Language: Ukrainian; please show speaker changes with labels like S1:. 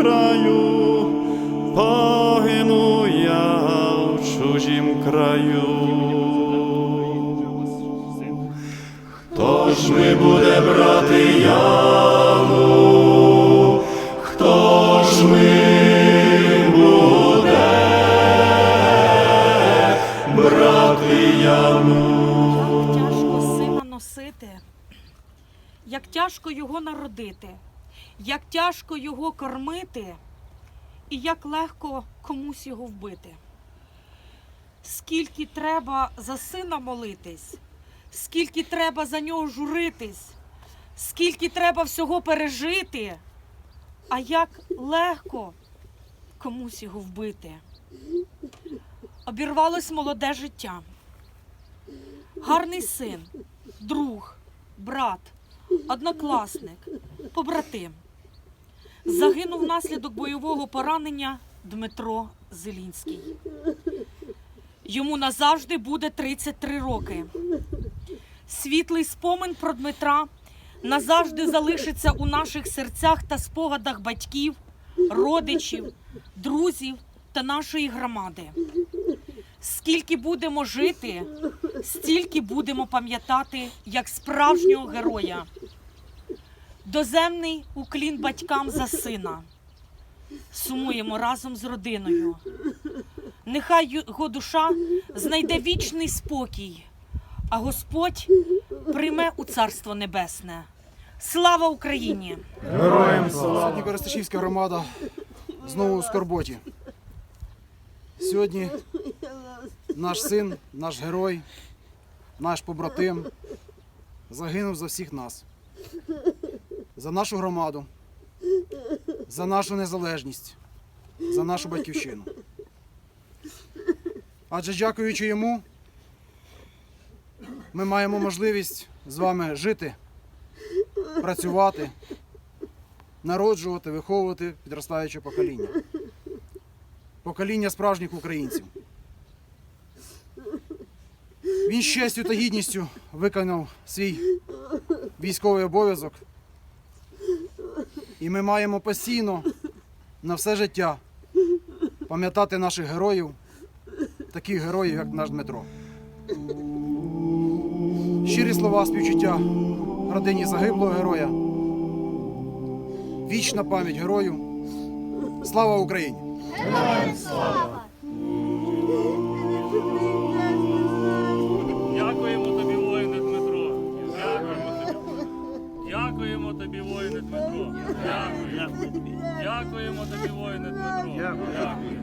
S1: краю, погину я в чужім краю. Хто ж ми буде брати яму? Хто ж ми буде брати яму?
S2: Як тяжко сина носити, як тяжко його народити, як тяжко його кормити, і як легко комусь його вбити. Скільки треба за сина молитись, скільки треба за нього журитись, скільки треба всього пережити, а як легко комусь його вбити. Обірвалось молоде життя гарний син, друг, брат, однокласник, побратим. Загинув внаслідок бойового поранення Дмитро Зелінський. Йому назавжди буде 33 роки. Світлий спомин про Дмитра назавжди залишиться у наших серцях та спогадах батьків, родичів, друзів та нашої громади. Скільки будемо жити, стільки будемо пам'ятати як справжнього героя. Доземний уклін батькам за сина. Сумуємо разом з родиною. Нехай його душа знайде вічний спокій, а Господь прийме у Царство Небесне. Слава Україні!
S3: Сьогодні Коростишівська громада знову у скорботі. Сьогодні наш син, наш герой, наш побратим загинув за всіх нас. За нашу громаду, за нашу незалежність, за нашу батьківщину. Адже дякуючи йому, ми маємо можливість з вами жити, працювати, народжувати, виховувати підростаюче покоління. Покоління справжніх українців. Він з честю та гідністю виконав свій військовий обов'язок. І ми маємо постійно на все життя пам'ятати наших героїв, таких героїв, як наш Дмитро. Щирі слова співчуття родині загиблого героя. Вічна пам'ять герою. Слава Україні!
S4: Дякуємо Дякуємо тобі, воїне Дмитро. Дякую. Дякую.